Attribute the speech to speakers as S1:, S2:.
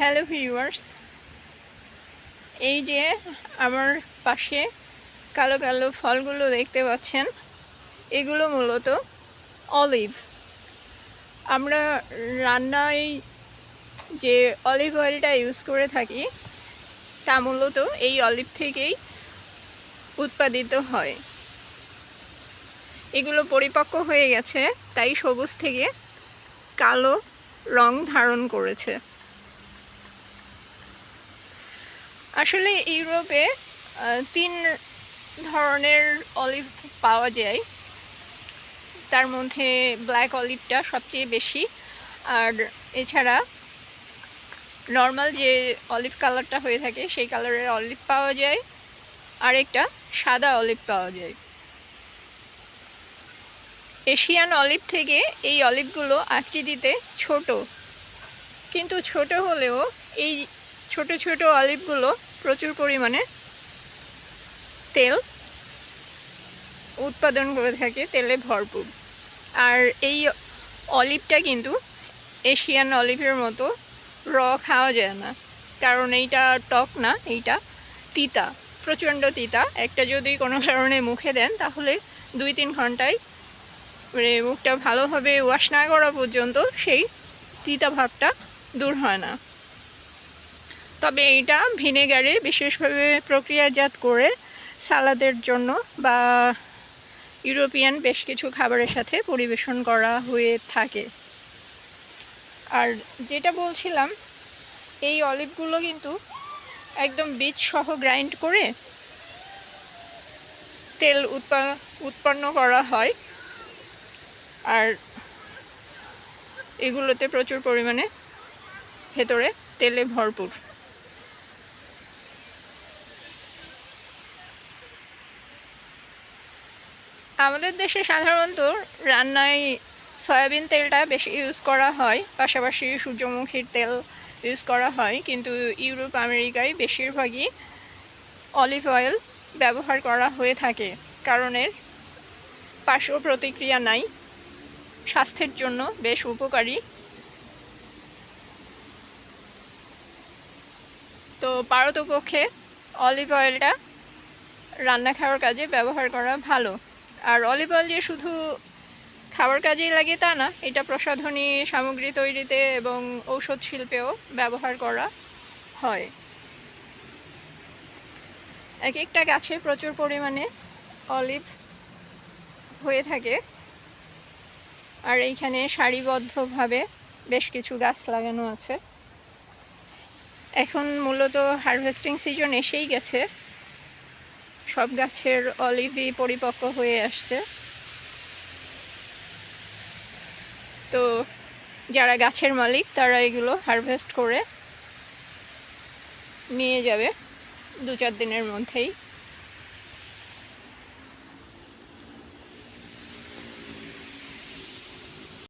S1: Hello viewers এই যে আমার পাশে কালো কালো ফলগুলো দেখতে পাচ্ছেন, এগুলো মূলত অলিভ। আমরা রান্নায় যে অলিভ অয়েলটা ইউজ করে থাকি, তা মূলত এই অলিভ থেকেই উৎপাদিত হয়। এগুলো পরিপক্ক হয়ে গেছে, তাই সবুজ থেকে কালো রং ধারণ করেছে। আসলে ইউরোপে তিন ধরনের অলিভ পাওয়া যায়। তার মধ্যে ব্ল্যাক অলিভটা সবচেয়ে বেশি। আর এছাড়া নর্মাল যে অলিভ কালারটা হয়ে থাকে, সেই কালারের অলিভ পাওয়া যায়। আরেকটা সাদা অলিভ পাওয়া যায়। এশিয়ান অলিভ থেকে এই অলিভগুলো আকৃতিতে ছোট। কিন্তু ছোট হলেও এই ছোট ছোট অলিভগুলো প্রচুর পরিমাণে তেল উৎপাদন করে থাকে, তেলে ভরপুর। আর এই অলিভটা কিন্তু এশিয়ান অলিভের মতো র খাওয়া যায় না। কারণ এইটা টক না, এইটা তিতা, প্রচণ্ড তিতা। একটা যদি কোনো কারণে মুখে দেন, তাহলে দুই তিন ঘন্টায় মানে মুখটা ভালোভাবে ওয়াশ না করা পর্যন্ত সেই তিতা ভাবটা দূর হয় না। তবে এইটা ভিনেগারে বিশেষভাবে প্রক্রিয়াজাত করে সালাদের জন্য বা ইউরোপিয়ান বেশ কিছু খাবারের সাথে পরিবেশন করা হয়ে থাকে। আর যেটা বলছিলাম, এই অলিভগুলো কিন্তু একদম বীজ সহ গ্রাইন্ড করে তেল উৎপা, উৎপন্ন করা হয়। আর এগুলোতে প্রচুর পরিমাণে ভেতরে তেলে ভরপুর। আমাদের দেশে সাধারণত রান্নায় সয়াবিন তেলটা বেশি ইউজ করা হয়, পাশাপাশি সূর্যমুখীর তেল ইউজ করা হয়, কিন্তু ইউরোপ, আমেরিকায় বেশিরভাগই অলিভ অয়েল ব্যবহার করা হয়ে থাকে, কারণের পার্শ্ব প্রতিক্রিয়া নাই, স্বাস্থ্যের জন্য বেশ উপকারী। তো পারতপক্ষে অলিভ অয়েলটা রান্না খাওয়ার কাজে ব্যবহার করা ভালো। আর অলিভ অয়েল যে শুধু খাবার কাজেই লাগে তা না, এটা প্রসাধনী সামগ্রী তৈরিতে এবং ঔষধ শিল্পেও ব্যবহার করা হয়। এক একটা গাছে প্রচুর পরিমাণে অলিভ হয়ে থাকে। আর এইখানে সারিবদ্ধভাবে বেশ কিছু গাছ লাগানো আছে। এখন মূলত হারভেস্টিং সিজন এসেই গেছে। সব গাছের অলিভই পরিপক্ক হয়ে আসছে। তো যারা গাছের মালিক, তারা এগুলো হারভেস্ট করে নিয়ে যাবে দু চার দিনের মধ্যেই।